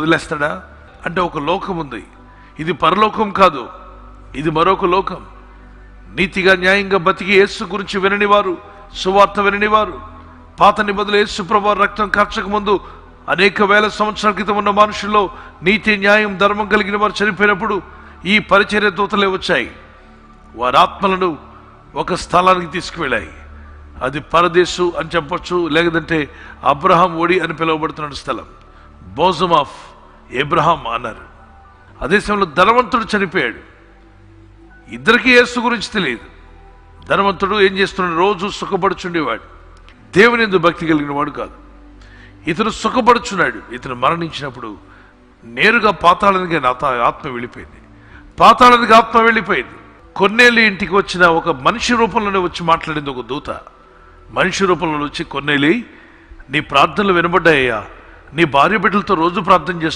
వదిలేస్తాడా? అంటే ఒక లోకం ఉంది. ఇది పరలోకం కాదు. ఇది మరొక లోకం. నీతిగా న్యాయంగా బతికి యేసు గురించి విననివారు సువార్త విననివారు పాత నిబంధనలు యేసు ప్రభు రక్తం కార్చక ముందు అనేక వేల సంవత్సరాల క్రితం ఉన్న మనుషుల్లో నీతి న్యాయం ధర్మం కలిగిన వారు చనిపోయినప్పుడు ఈ పరిచర్య దూతలే వచ్చాయి. వారి ఆత్మలను ఒక స్థలానికి తీసుకువెళ్ళాయి. అది పరదేశు అని చెప్పొచ్చు లేదంటే అబ్రహాం ఒడి అని పిలువబడుతున్న స్థలం. బోజమ్ ఆఫ్ ఏబ్రహాం అన్నారు. అదే సమయంలో ధనవంతుడు చనిపోయాడు. ఇద్దరికీ యేసు గురించి తెలియదు. ధనవంతుడు ఏం చేస్తున్నాడు? రోజు సుఖపడుచుండేవాడు. దేవుని ఎందుకు భక్తి కలిగిన వాడు కాదు. ఇతను సుఖపడుచున్నాడు. ఇతను మరణించినప్పుడు నేరుగా పాతాళానికి ఆయన ఆత్మ ఆత్మ వెళ్ళిపోయింది. పాతాళానికి ఆత్మ వెళ్ళిపోయింది. కొన్నేళ్ళు ఇంటికి వచ్చిన ఒక మనిషి రూపంలోనే వచ్చి మాట్లాడింది ఒక దూత. మనిషి రూపంలో వచ్చి కొన్నేళ్ళి నీ ప్రార్థనలు వినబడ్డాయ్యా. నీ భార్య బిడ్డలతో రోజు ప్రార్థన చేస్తున్నావు